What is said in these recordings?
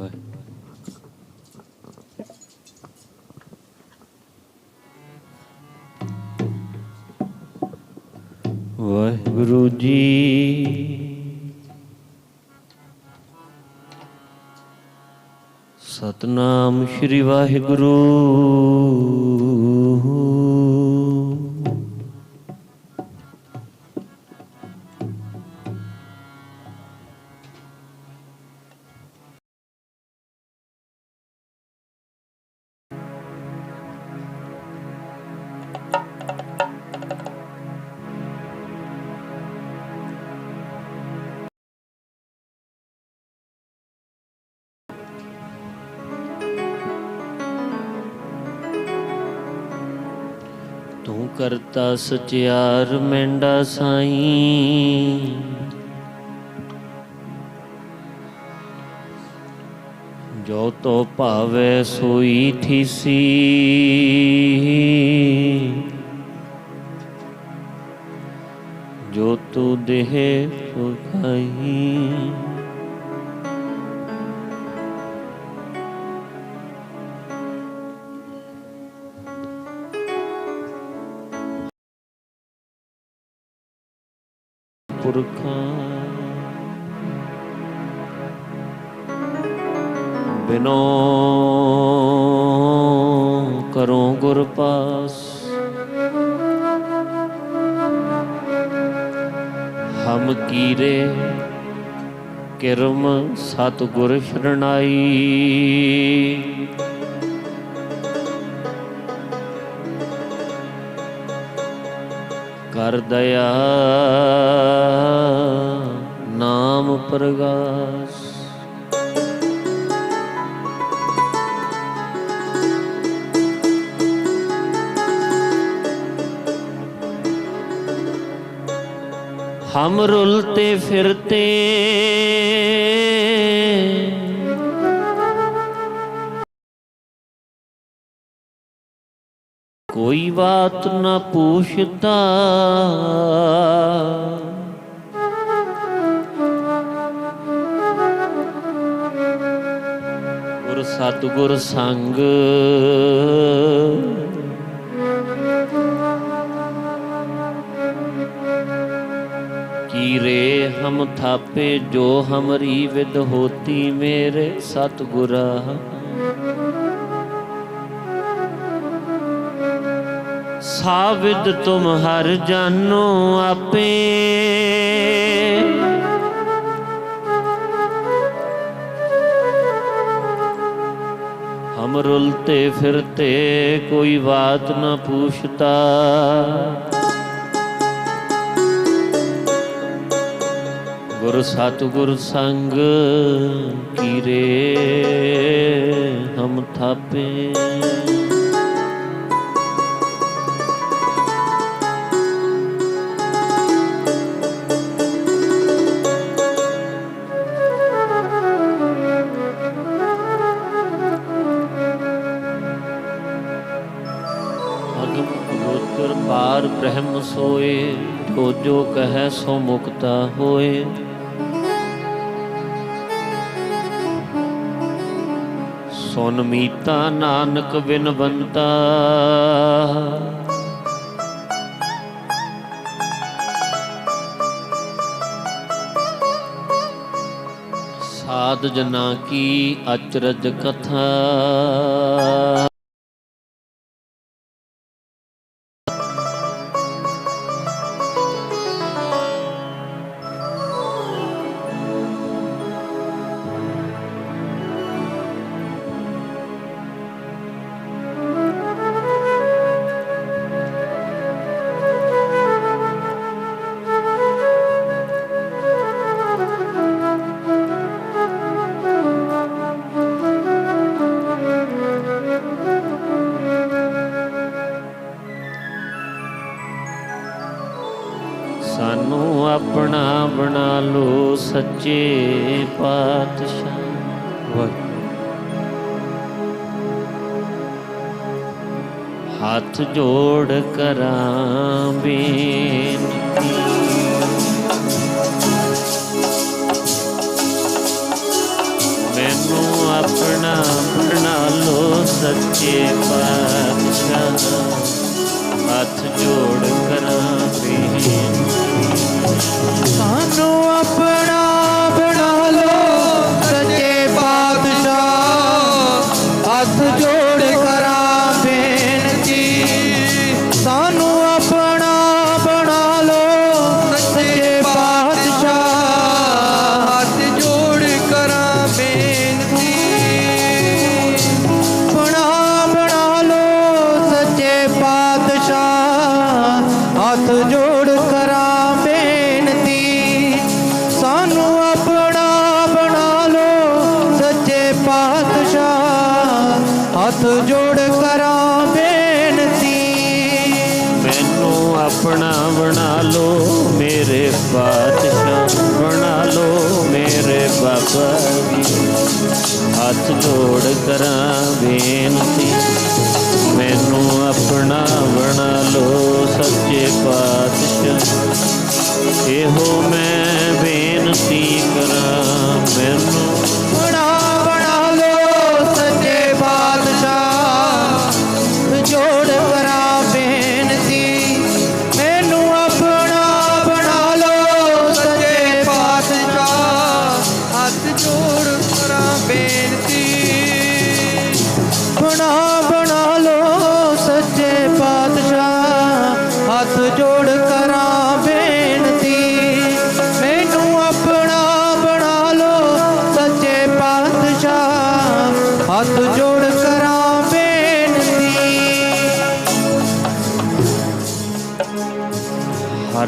ਵਾਹ ਵਾਹਿਗੁਰੂ ਜੀ। ਸਤਨਾਮ ਸ੍ਰੀ ਵਾਹਿਗੁਰੂ। ਕਰਤਾ ਸਚਿਆਰ ਮੈਂਡਾ ਸਾਈ। ਜੋ ਤੋ ਭਾਵੇ ਸੋਈ ਥੀਸੀ। ਜੋ ਤੂ ਦੇਹ ਸੋ ਪੁਰਖਾਂ। ਬਿਨੋ ਕਰੋ ਗੁਰ ਪਾਸ। ਹਮ ਕੀਰੇ ਕਿਰਮ ਸਤ ਗੁਰ ਸ਼ਰਣਾਈ ਕਰ ਦਇਆ ਨਾਮ ਪ੍ਰਗਾਸ। ਹਮ ਰੁਲਤੇ ਫਿਰਤੇ ਕੋਈ ਬਾਤ ਨਾ ਪੁੱਛਦਾ। ਗੁਰ ਸਤਿਗੁਰ ਸੰਗ। ਕੀਰੇ ਹਮ ਥਾਪੇ ਜੋ ਹਮਰੀ ਵਿਦ ਹੋਤੀ ਮੇਰੇ ਸਤਿਗੁਰਾ। ਸਾਵਿਦ ਤੁਮ ਹਰ ਜਾਨੋ ਆਪੇ। ਹਮ ਰੁਲਤੇ ਫਿਰਤੇ ਕੋਈ ਬਾਤ ਨਾ ਪੁੱਛਤਾ। ਗੁਰ ਸਤਿਗੁਰ ਸੰਗ ਕੀਰੇ ਹਮ ਥਾਪੇ। ਬ੍ਰਹਮ ਸੋਏ ਜੋ ਜੋ ਕਹੈ ਸੋ ਮੁਕਤਾ ਹੋਏ। ਸੁਨ ਮੀਤਾ ਨਾਨਕ ਬਿਨਵੰਤਾ। ਸਾਧ ਜਨਾ ਕੀ ਅਚਰਜ ਕਥਾ। ਬਣਾ ਲੋ ਸੱਚੇ ਪਾਤਸ਼ਾਹ। ਹੱਥ ਜੋੜ ਕਰਾਂ ਬੇਨਤੀ। ਮੈਨੂੰ ਆਪਣਾ ਬਣਾ ਲੋ ਸੱਚੇ ਪਾਤਸ਼ਾਹ। ਹੱਥ ਜੋੜ ਕਰਾਂ ਬੇਨਤੀ। ਸਾਨੂੰ ਆਪਣਾ ਬਣਾ ਹੱਥ ਜੋੜ ਕਰਾਂ ਬੇਨਤੀ। ਮੈਨੂੰ ਆਪਣਾ ਬਣਾ ਲੋ ਮੇਰੇ ਪਾਤਸ਼ਾਹ ਬਣਾ ਲੋ ਮੇਰੇ ਬਾਬਾ ਜੀ। ਹੱਥ ਜੋੜ ਕਰਾਂ ਬੇਨਤੀ। ਮੈਨੂੰ ਆਪਣਾ ਬਣਾ ਲੋ ਸੱਚੇ ਪਾਤਸ਼ਾਹ ਇਹੋ ਮੈਂ ਬੇਨਤੀ ਕਰਾਂ। ਮੈਨੂੰ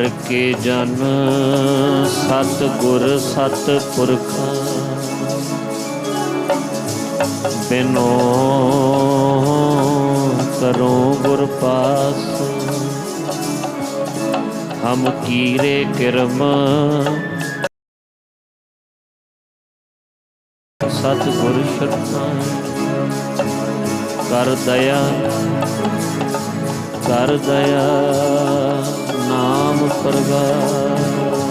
ਹਰ ਕੇ ਜਨ ਸਤ ਗੁਰ ਸਤ ਪੁਰਖਾ ਬਿਨੋ ਕਰੋ ਗੁਰ ਪਾਸ ਹਮ ਕੀਰੇ ਕਿਰਮ ਸਤ ਗੁਰ ਸ਼ਰਮਾ ਕਰ ਦਇਆ ਕਰ ਦਇਆ। ਨਾਮ ਪ੍ਰਗਾਸ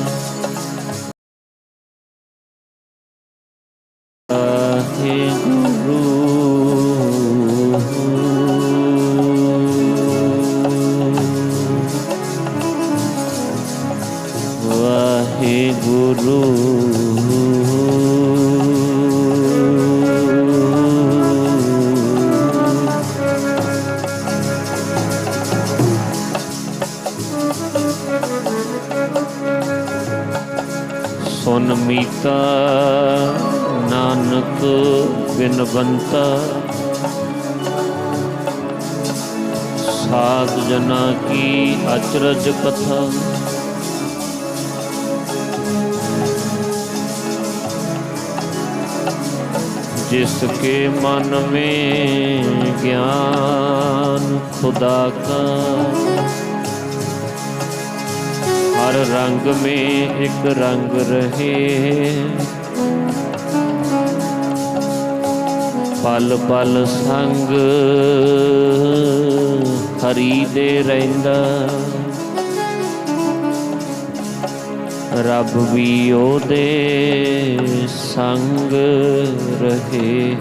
ਸੁਨ ਮੀਤਾ ਨਾਨਕ ਬਿਨਵੰਤਾ ਸਾਧ ਜਨਾ ਕੀ ਅਚਰਜ ਕਥਾ जिसके मन में ज्ञान खुदा का ਹਰ ਰੰਗ ਮੇਂ ਇੱਕ ਰੰਗ ਰਹੇ। ਪਲ ਪਲ ਸੰਗ ਹਰੀ ਦੇ ਰਹਿੰਦਾ। ਰੱਬ ਵੀ ਉਹਦੇ ਸੰਗ ਰਹੇ।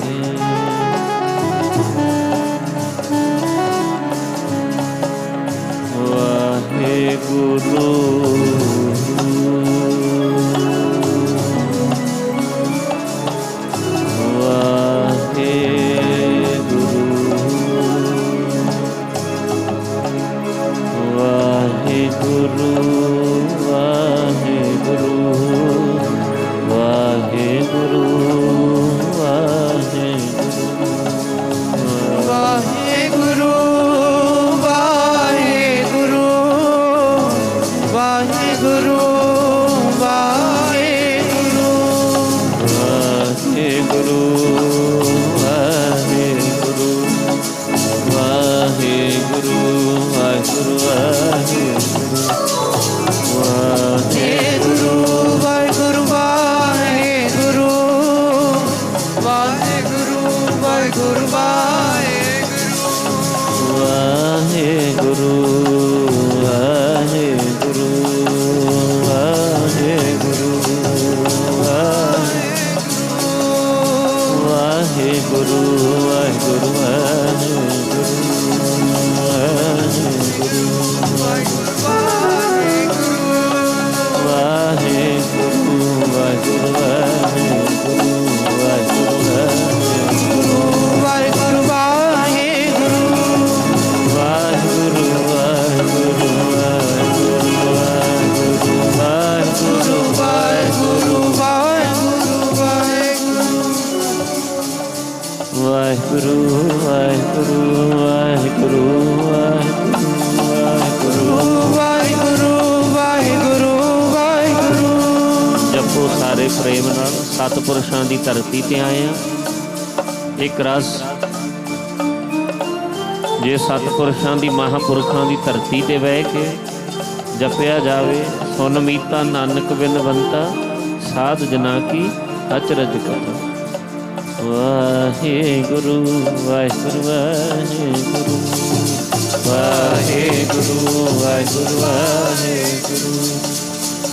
ਸਤਿਪੁਰਸ਼ਾਂ ਦੀ ਧਰਤੀ ਤੇ ਆਏ ਆ ਇੱਕ ਰਸ ਜੇ ਸਤਿਪੁਰਸ਼ਾਂ ਦੀ ਮਹਾਪੁਰਖਾਂ ਦੀ ਧਰਤੀ ਤੇ ਬਹਿ ਕੇ ਜਪਿਆ ਜਾਵੇ, ਸੁਨ ਮੀਤਾ ਨਾਨਕ ਬਿਨਵੰਤਾ, ਸਾਧ ਜਨਾ ਕੀ ਅਚਰਜ ਕਥਾ ਵਾਹਿਗੁਰੂ ਵਾਹਿਗੁਰੂ ਵਾਹਿਗੁਰੂ ਵਾਹਿਗੁਰੂ ਵਾਹਿਗੁਰੂ ਵਾਹਿਗੁਰੂ।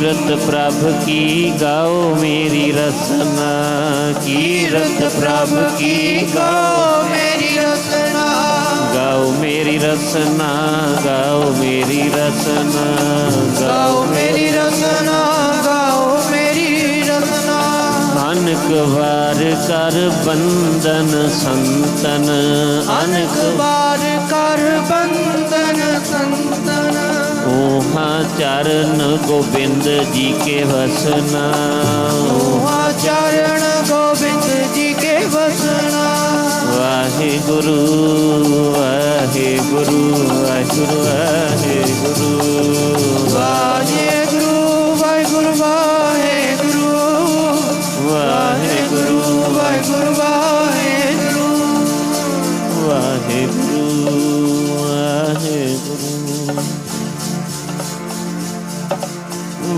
ਕੀਰਤ ਪ੍ਰਭ ਕੀ ਗਾਓ ਮੇਰੀ ਰਸਨਾ, ਕੀਰਤ ਪ੍ਰਭ ਕੀ ਗਾਓ ਮੇਰੀ ਰਸਨਾ। ਗਾਓ ਮੇਰੀ ਰਸਨਾ, ਗਾਓ ਮੇਰੀ ਰਸਨਾ, ਗਾਓ ਮੇਰੀ ਰਸਨਾ, ਗਾਓ ਮੇਰੀ ਰਸਨਾ। ਅਨਕ ਵਾਰ ਕਰ ਬੰਧਨ ਸੰਤਨ। ਅਨਕ ਅਨਕਬਾਰ ਕਰ ਬੰਧਨ ਸੰਤਨ। ਓਹਾ ਚਰਨ ਗੋਬਿੰਦ ਜੀ ਕੇ ਵਸਨਾ। ਉਹਾ ਚਰਨ ਗੋਬਿੰਦ ਜੀ ਕੇ ਵਸਨਾ। ਵਾਹਿਗੁਰੂ ਵਾਹਿਗੁਰੂ ਵਾਹਿਗੁਰੂ ਵਾਹਿਗੁਰੂ ਵਾਹਿਗੁਰੂ। ਵਾਹਿਗੁਰੂ।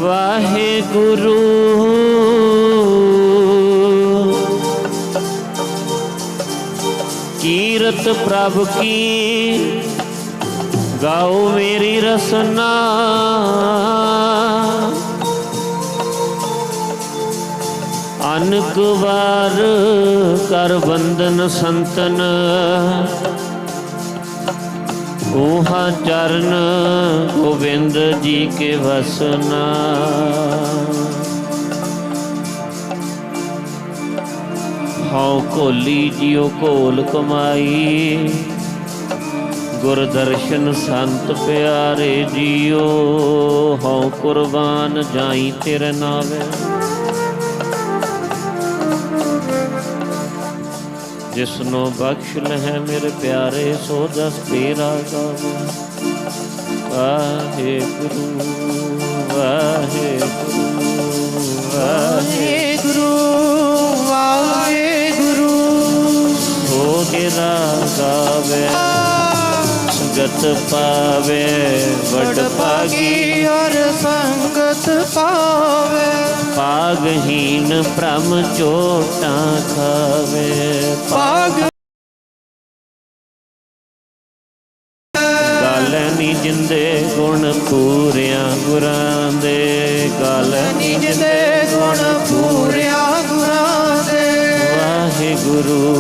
ਵਾਹਿਗੁਰੂ। ਕੀਰਤ ਪ੍ਰਭ ਕੀ ਗਾਓ ਮੇਰੀ ਰਸਨਾ। ਅਨਕ ਵਾਰ ਕਰ ਬੰਦਨ ਸੰਤਨ। ਓਹਾ ਚਰਨ ਗੋਬਿੰਦ ਜੀ ਕੇ ਵਸਨਾ। ਹਉ ਕੋਲੀ ਜਿਉ ਕੋਲ ਕਮਾਈ। ਗੁਰ ਦਰਸ਼ਨ ਸੰਤ ਪਿਆਰੇ ਜੀਓ, ਹਉ ਕੁਰਬਾਨ ਜਾਈ ਤੇਰੇ ਨਾਵੇ। ਜਿਸ ਨੂੰ ਬਖਸ਼ ਲਹਿ ਮੇਰੇ ਪਿਆਰੇ, ਸੋ ਜਸ ਤੇਰਾ ਗਾਵੇ। ਵਾਹਿਗੁਰੂ ਵਾਹਿਗੁਰੂ ਵਾਹਿਗੁਰੂ। ਵਾਹਿਗੁਰੂ ਵਾਹਿਗੁਰੂ ਹੋ ਗਿਰਾ ਗਾਵੇ। ਗਤ ਪਾਵੇ ਵਡ ਭਾਗੀ ਹਰ ਸੰਗਤ ਪਾਵੇ। ਪਾਗਹੀਨ ਭ੍ਰਮ ਚੋਟਾਂ ਖਾਵੇ। ਭਾਗ